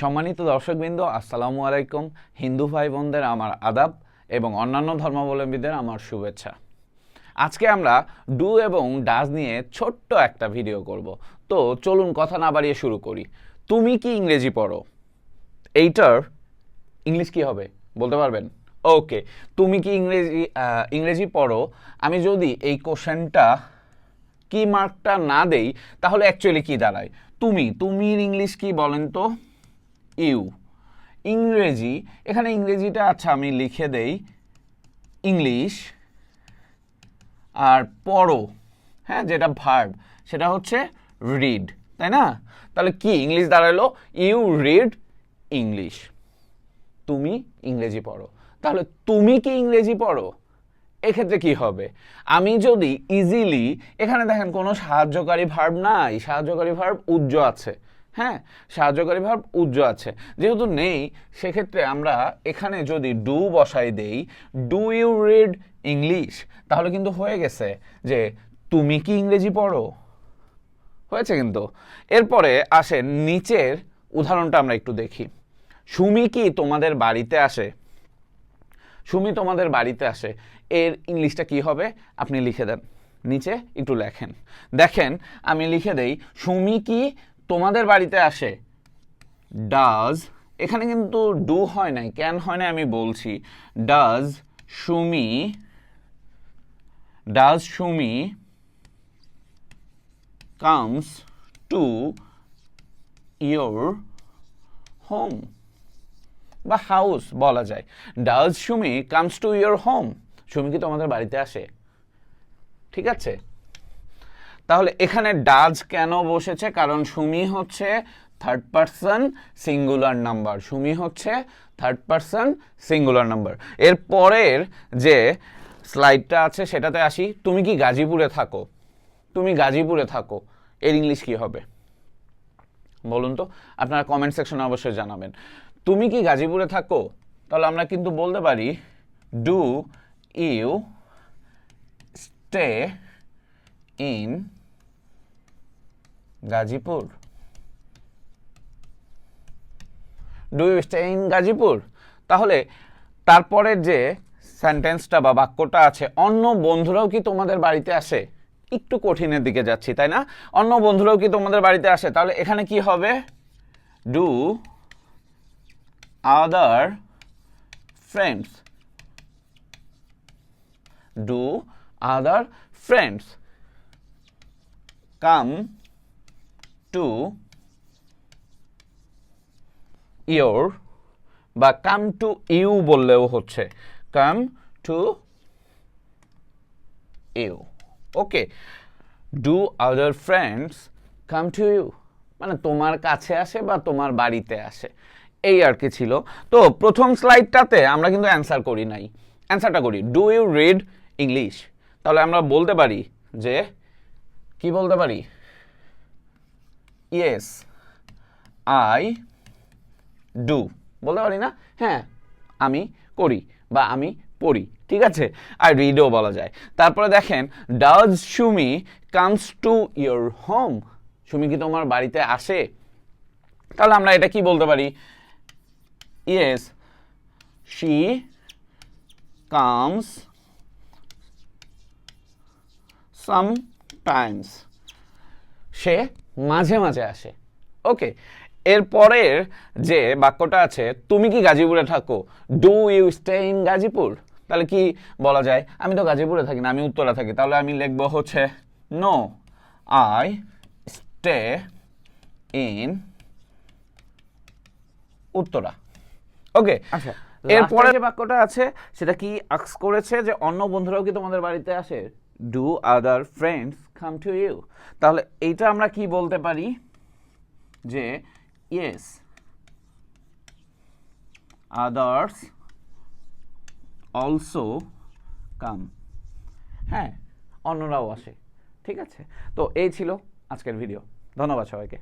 সম্মানিত দর্শকবৃন্দ, আসসালামু আলাইকুম। হিন্দু ভাই বোনদের আমার আদাব এবং অন্যান্য ধর্মাবলম্বীদের আমার শুভেচ্ছা। আজকে আমরা ডু এবং ডাজ নিয়ে ছোট্ট একটা ভিডিও করব। তো চলুন কথা না বাড়িয়ে শুরু করি। তুমি কি ইংরেজি পড়ো? এইটার ইংলিশ কি হবে? বলতে পারবেন? ওকে, তুমি কি ইংরেজি ইংরেজি পড়ো? আমি যদি এই কোশ্চেনটা কি মার্কটা না দেই, তাহলে অ্যাকচুয়ালি কি দাঁড়ায়? তুমি তুমির ইংলিশ কি বলেন তো? ইউ। ইংরেজি, এখানে ইংরেজিটা আচ্ছা আমি লিখে দেই। ইংলিশ আর পড়ো। হ্যাঁ যেটা ভার্ব, সেটা হচ্ছে রিড তাই না? তাহলে কি ইংলিশ দাঁড়াল? You read English. তুমি ইংরেজি পড়ো। তাহলে তুমি কি ইংরেজি পড়ো? এক্ষেত্রে কি হবে? আমি যদি ইজিলি এখানে দেখেন কোনো সাহায্যকারী ভার্ব নাই, সাহায্যকারী ভার্ব উজ্জ আছে। হ্যাঁ সাহায্যকারী ভার্ব উজ্জ আছে। যেহেতু নেই, সেক্ষেত্রে আমরা এখানে যদি ডু বসাই দেই, ডু ইউ রিড ইংলিশ? তাহলে কিন্তু হয়ে গেছে যে, তুমি কি ইংরেজি পড়ো? হয়েছে কিন্তু। এরপরে আসে নিচের উদাহরণটা আমরা একটু দেখি। সুমি কি তোমাদের বাড়িতে আসে? সুমি তোমাদের বাড়িতে আসে। এর ইংলিশটা কি হবে? আপনি লিখে দেন। নিচে একটু লেখেন। দেখেন, আমি লিখে দেই, সুমি কি তোমাদের বাড়িতে আসে। ডাজ এখানে কিন্তু ডু হয় নাই ক্যান হয় নাই আমি বলছি। Does Sumi does Sumi comes to your home বা হাউস বলা যায়। Does Sumi comes to your home Sumi কি তোমাদের বাড়িতে আসে? ঠিক আছে? তাহলে এখানে ডাজ কেন বসেছে? কারণ সুমি হচ্ছে third person singular number Sumi হচ্ছে থার্ড পারসন সিঙ্গুলার নাম্বার এর পরের যে স্লাইডটা আছে, সেটাতে আসি। তুমি কি গাজীপুরে থাকো? তুমি গাজীপুরে থাকো। এর ইংলিশ কি হবে? বলুন তো। আপনারা কমেন্ট সেকশনে অবশ্যই জানাবেন। তুমি কি গাজীপুরে থাকো? তাহলে আমরা কিন্তু বলতে পারি do you stay in Gazipur. Do you stay in Gazipur? তাহলে তারপরের যে সেন্টেন্সটা বা বাক্যটা আছে, অন্য বন্ধুরাও কি তোমাদের বাড়িতে আসে? একটু কঠিনের দিকে যাচ্ছি, তাই না? অন্য বন্ধুরাও কি তোমাদের বাড়িতে আসে? তাহলে এখানে কি হবে? Do other friends do other friends come to your বা কাম টু ইউ বললেও হচ্ছে। Come to you okay do other friends come to you মানে তোমার কাছে আসে বা তোমার বাড়িতে আসে। এই আর কি ছিল। তো প্রথম স্লাইডটাতে আমরা কিন্তু অ্যান্সার করি নাই। অ্যান্সারটা করি ডু ইউ রিড ইংলিশ তাহলে আমরা বলতে পারি যে কি বলতে পারি? ইয়েস আই ডু বলতে পারি না? হ্যাঁ আমি করি বা আমি পড়ি, ঠিক আছে? আর রিডও বলা যায়। তারপরে দেখেন does Sumi comes to your home Sumi কি তোমার বাড়িতে আসে? তাহলে আমরা এটা কি বলতে পারি? ইয়েস শি কামস সামটাইমস সে মাঝে মাঝে আসে। ওকে এরপরের যে বাক্যটা আছে তুমি কি গাজীপুরে থাকো? Do you stay in Gazipur? তাহলে কি বলা যায়? আমি তো গাজীপুরে থাকি না আমি উত্তরা থাকি। তাহলে আমি লিখব হচ্ছে no I stay in Uttara. Okay আচ্ছা এরপরে যে বাক্যটা আছে সেটা কি আক্স করেছে যে অন্য বন্ধুরাও কি তোমাদের বাড়িতে আসে? Do other friends come to you তাহলে এইটা আমরা কি বলতে পারি? যে ইয়েস আদার্স অলসো কাম হ্যাঁ অন্যরাও আসে। ঠিক আছে? তো এই ছিল আজকের ভিডিও ধন্যবাদ সবাইকে।